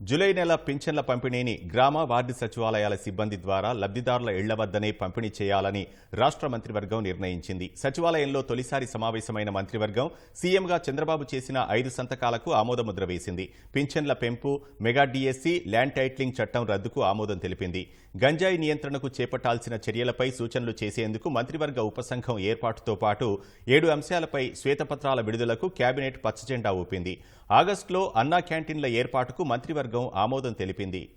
July నెల పింఛన్ల పంపిణీని గ్రామ వార్డు సచివాలయాల సిబ్బంది ద్వారా లబ్ధిదారుల ఇళ్ళ వద్దనే పంపిణీ చేయాలని రాష్ట్ర మంత్రివర్గం నిర్ణయించింది. సచివాలయంలో తొలిసారి సమావేశమైన మంత్రివర్గం సీఎంగా చంద్రబాబు చేసిన ఐదు సంతకాలకు ఆమోదముద్ర వేసింది. పింఛన్ల పెంపు మెగా డిఎస్సి ల్యాండ్ టైట్లింగ్ చట్టం రద్దుకు ఆమోదం తెలిపింది. గంజాయి నియంత్రణకు చేపట్టాల్సిన చర్యలపై సూచనలు చేసేందుకు మంత్రివర్గ ఉపసంఘం ఏర్పాటుతో పాటు ఏడు అంశాలపై శ్వేతపత్రాల విడుదలకు కేబినెట్ పచ్చజెండా ఊపింది. ఆగస్టులో అన్నా క్యాంటీన్ల ఏర్పాటుకు మంత్రివర్గ ఆమోదం తెలిపింది.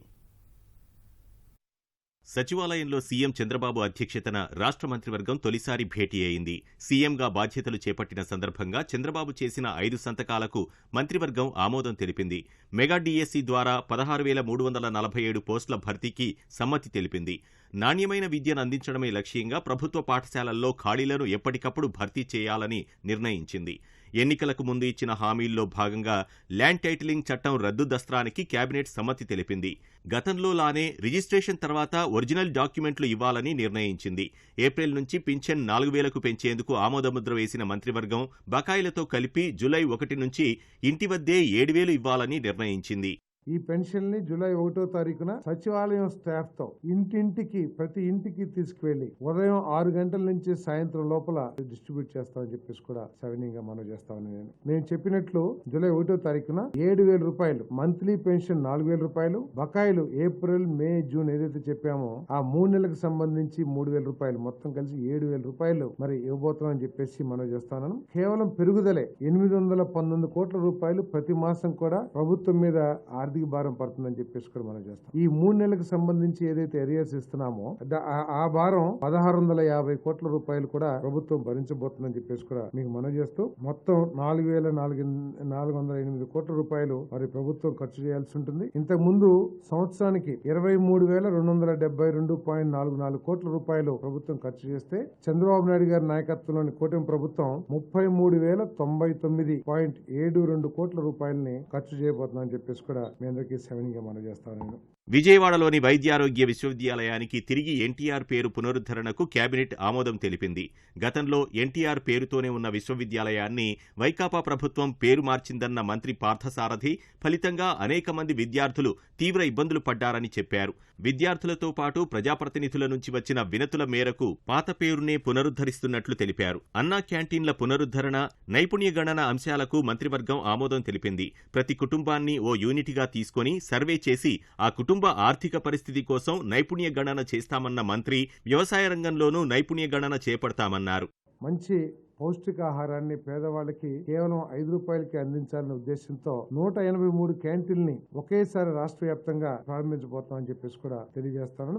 సచివాలయంలో సీఎం చంద్రబాబు అధ్యక్షతన రాష్ట్ర మంత్రివర్గం తొలిసారి భేటీ అయింది. సీఎంగా బాధ్యతలు చేపట్టిన సందర్భంగా చంద్రబాబు చేసిన ఐదు సంతకాలకు మంత్రివర్గం ఆమోదం తెలిపింది. మెగా డిఎస్సి ద్వారా పదహారు వేల మూడు వందల నలభై ఏడు పోస్టుల భర్తీకి సమ్మతి తెలిపింది. నాణ్యమైన విద్యను అందించడమే లక్ష్యంగా ప్రభుత్వ పాఠశాలల్లో ఖాళీలను ఎప్పటికప్పుడు భర్తీ చేయాలని నిర్ణయించింది. ఎన్నికలకు ముందు ఇచ్చిన హామీల్లో భాగంగా ల్యాండ్ టైటిలింగ్ చట్టం రద్దు దస్త్రానికి కేబినెట్ సమ్మతి తెలిపింది. గతంలో లానే రిజిస్ట్రేషన్ తర్వాత ఒరిజినల్ డాక్యుమెంట్లు ఇవ్వాలని నిర్ణయించింది. ఏప్రిల్ నుంచి పింఛన్ నాలుగు వేలకు పెంచేందుకు ఆమోదముద్ర వేసిన మంత్రివర్గం బకాయిలతో కలిపి జులై ఒకటి నుంచి ఇంటి వద్దే ఏడు వేలు ఇవ్వాలని నిర్ణయించింది. ఈ పెన్షన్ని జూలై ఒకటో తారీఖున సచివాలయం స్టాఫ్తో ఇంటింటికి ప్రతి ఇంటికి తీసుకువెళ్ళి ఉదయం ఆరు గంటల నుంచి సాయంత్రం లోపల డిస్ట్రిబ్యూట్ చేస్తామని చెప్పేసి కూడా సవినీయంగా మనం చేస్తామని నేను నేను చెప్పినట్లు జూలై ఒకటో తారీఖున ఏడు వేల రూపాయలు మంత్లీ పెన్షన్ నాలుగు వేల రూపాయలు బకాయిలు ఏప్రిల్ మే జూన్ ఏదైతే చెప్పామో ఆ మూడు నెలలకు సంబంధించి మూడు వేల రూపాయలు మొత్తం కలిసి ఏడు వేల రూపాయలు మరి ఇవ్వబోతున్నామని చెప్పేసి మనం చేస్తాను కేవలం పెరుగుదలే ఎనిమిది వందల పంతొమ్మిది కోట్ల రూపాయలు ప్రతి మాసం కూడా ప్రభుత్వం మీద ఆర్థిక భారం పడుతుందని చెప్పేసి కూడా మనం చేస్తాం. ఈ మూడు నెలలకు సంబంధించి ఏదైతే ఎరియర్స్ ఇస్తున్నామో ఆ- ఆ భారం పదహారు వందల యాభై కోట్ల రూపాయలు కూడా ప్రభుత్వం భరించబోతుందని చెప్పేసి కూడా మీకు మనం చేస్తూ మొత్తం నాలుగు వేల నాలుగు నాలుగు వందల ఎనిమిది కోట్ల రూపాయలు మరి ప్రభుత్వం ఖర్చు చేయాల్సి ఉంటుంది. ఇంతకు ముందు సంవత్సరానికి ఇరవై మూడు వేల రెండు వందల డెబ్బై రెండు పాయింట్ నాలుగు నాలుగు కోట్ల రూపాయలు ప్రభుత్వం ఖర్చు చేస్తే చంద్రబాబు నాయుడు గారి నాయకత్వంలోని కూటమి ప్రభుత్వం ముప్పై మూడు వేల తొంభై తొమ్మిది పాయింట్ ఏడు రెండు కోట్ల రూపాయలని ఖర్చు చేయబోతుందని చెప్పేసి కూడా మీ అందరికీ సెవెన్గా మనం చేస్తాను నేను విజయవాడలోని వైద్యారోగ్య విశ్వవిద్యాలయానికి తిరిగి ఎన్టీఆర్ పేరు పునరుద్ధరణకు కేబినెట్ ఆమోదం తెలిపింది. గతంలో ఎన్టీఆర్ పేరుతోనే ఉన్న విశ్వవిద్యాలయాన్ని వైకాపా ప్రభుత్వం పేరు మార్చిందన్న మంత్రి పార్థసారథి ఫలితంగా అనేక మంది విద్యార్థులు తీవ్ర ఇబ్బందులు పడ్డారని చెప్పారు. విద్యార్థులతో పాటు ప్రజాప్రతినిధుల నుంచి వచ్చిన వినతుల మేరకు పాత పేరునే పునరుద్ధరిస్తున్నట్లు తెలిపారు. అన్నా క్యాంటీన్ల పునరుద్ధరణ నైపుణ్య గణన అంశాలకు మంత్రివర్గం ఆమోదం తెలిపింది. ప్రతి కుటుంబాన్ని ఓ యూనిట్గా తీసుకొని సర్వే చేసి ఆ కుటుంబ ఆర్థిక పరిస్థితి కోసం నైపుణ్య గణన చేస్తామన్న మంత్రి వ్యవసాయ రంగంలోనూ నైపుణ్య గణన చేపడతామన్నారు. మంచి పౌష్టికాహారాన్ని పేదవాళ్ళకి కేవలం ఐదు రూపాయలకి అందించాలనే ఉద్దేశంతో నూట ఎనభై మూడు క్యాంటీన్ని ఒకేసారి రాష్ట్ర వ్యాప్తంగా ప్రారంభించబోతామని చెప్పేసి కూడా తెలియజేస్తాను.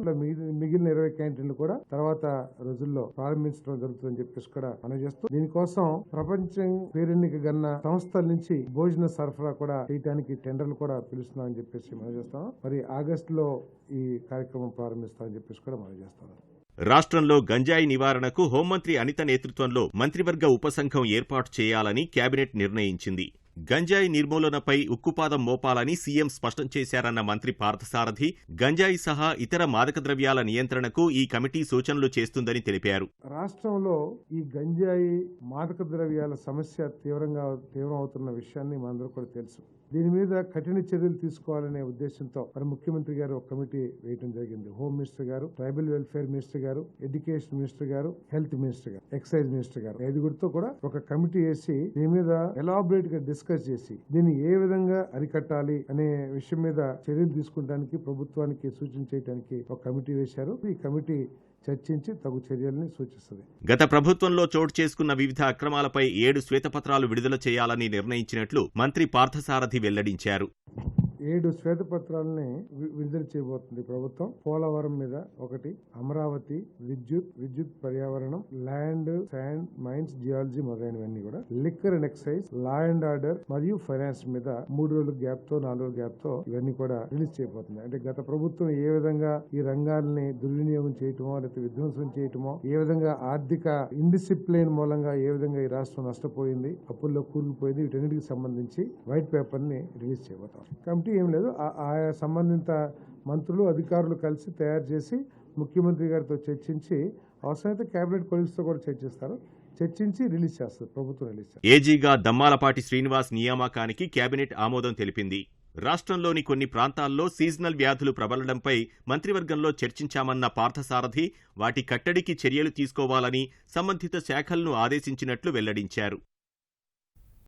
మిగిలిన ఇరవై క్యాంటీన్లు కూడా తర్వాత రోజుల్లో ప్రారంభించడం జరుగుతుందని చెప్పేసి కూడా అందజేస్తూ దీనికోసం ప్రపంచం పేరెన్నిక గన్న సంస్థల నుంచి భోజన సరఫరా కూడా చేయడానికి టెండర్లు కూడా పిలుస్తున్నామని చెప్పేసి మనం చేస్తాం మరి ఆగస్టులో ఈ కార్యక్రమం ప్రారంభిస్తామని చెప్పేసి కూడా మనం చేస్తాం రాష్ట్రంలో గంజాయి నివారణకు హోంమంత్రి అనిత నేతృత్వంలో మంత్రివర్గ ఉపసంఘం ఏర్పాటు చేయాలని కేబినెట్ నిర్ణయించింది. గంజాయి నిర్మూలనపై ఉక్కుపాదం మోపాలని సీఎం స్పష్టం చేశారన్న మంత్రి పార్థసారథి గంజాయి సహా ఇతర మాదక ద్రవ్యాల నియంత్రణకు ఈ కమిటీ సూచనలు చేస్తుందని తెలిపారు. రాష్ట్రంలో ఈ గంజాయి మాదక ద్రవ్యాల సమస్య తీవ్రంగా తీవ్రం అవుతున్న విషయాన్ని మనందరూ కూడా తెలుసు. దీని మీద కఠిన చర్యలు తీసుకోవాలనే ఉద్దేశంతో మరి ముఖ్యమంత్రి గారు ఒక కమిటీ వేయడం జరిగింది. హోమ్ మినిస్టర్ గారు ట్రైబల్ వెల్ఫేర్ మినిస్టర్ గారు ఎడ్యుకేషన్ మినిస్టర్ గారు హెల్త్ మినిస్టర్ గారు ఎక్సైజ్ మినిస్టర్ గారు ఐదుగురితో కూడా ఒక కమిటీ వేసి దీని మీద ఎలాబరేట్గా డిస్కస్ చేసి దీన్ని ఏ విధంగా అరికట్టాలి అనే విషయం మీద చర్యలు తీసుకుంటానికి ప్రభుత్వానికి సూచన చేయడానికి ఒక కమిటీ వేశారు. ఈ కమిటీ చర్చించి తగు చర్యల్ని సూచిస్తుంది. గత ప్రభుత్వంలో చోటు చేసుకున్న వివిధ అక్రమాలపై ఏడు శ్వేతపత్రాలు విడుదల చేయాలని నిర్ణయించినట్లు మంత్రి పార్థసారథి వెల్లడించారు. ఏడు శ్వేతపత్రాలని విడుదల చేయబోతుంది ప్రభుత్వం. పోలవరం మీద ఒకటి అమరావతి విద్యుత్ విద్యుత్ పర్యావరణం ల్యాండ్ శాండ్ మైన్స్ జియాలజీ మొదలైనవన్నీ కూడా liquor and excise law and order మరియు ఫైనాన్స్ మీద మూడు రోజుల గ్యాప్తో నాలుగు రోజుల గ్యాప్తో ఇవన్నీ కూడా రిలీజ్ చేయబోతుంది అంటే గత ప్రభుత్వం ఏ విధంగా ఈ రంగాల్ని దుర్వినియోగం చేయటమో లేకపోతే విధ్వంసం చేయటమో ఏ విధంగా ఆర్థిక ఇండిసిప్లిన్ మూలంగా ఏ విధంగా ఈ రాష్ట్రం నష్టపోయింది అప్పుల్లో కూలిపోయింది వీటన్నిటికి సంబంధించి వైట్ పేపర్ని రిలీజ్ చేయబోతాం కమిటీ ఏం లేదు. ఆయా సంబంధిత మంత్రులు అధికారులు కలిసి తయారు చేసి ముఖ్యమంత్రి గారితో చర్చించి అవసరమైతే కేబినెట్ కొలీగ్స్తో కూడా చర్చిస్తారు. చర్చించి రిలీజ్ చేస్తారు. ప్రభుత్వం రిలీజ్ చేస్తారు. ఏజీగా దమ్మాలపాటి శ్రీనివాస్ నియామకానికి కేబినెట్ ఆమోదం తెలిపింది. రాష్ట్రంలోని కొన్ని ప్రాంతాల్లో సీజనల్ వ్యాధులు ప్రబలడంపై మంత్రివర్గంలో చర్చించామన్న పార్థసారథి వాటి కట్టడికి చర్యలు తీసుకోవాలని సంబంధిత శాఖలను ఆదేశించినట్లు వెల్లడించారు.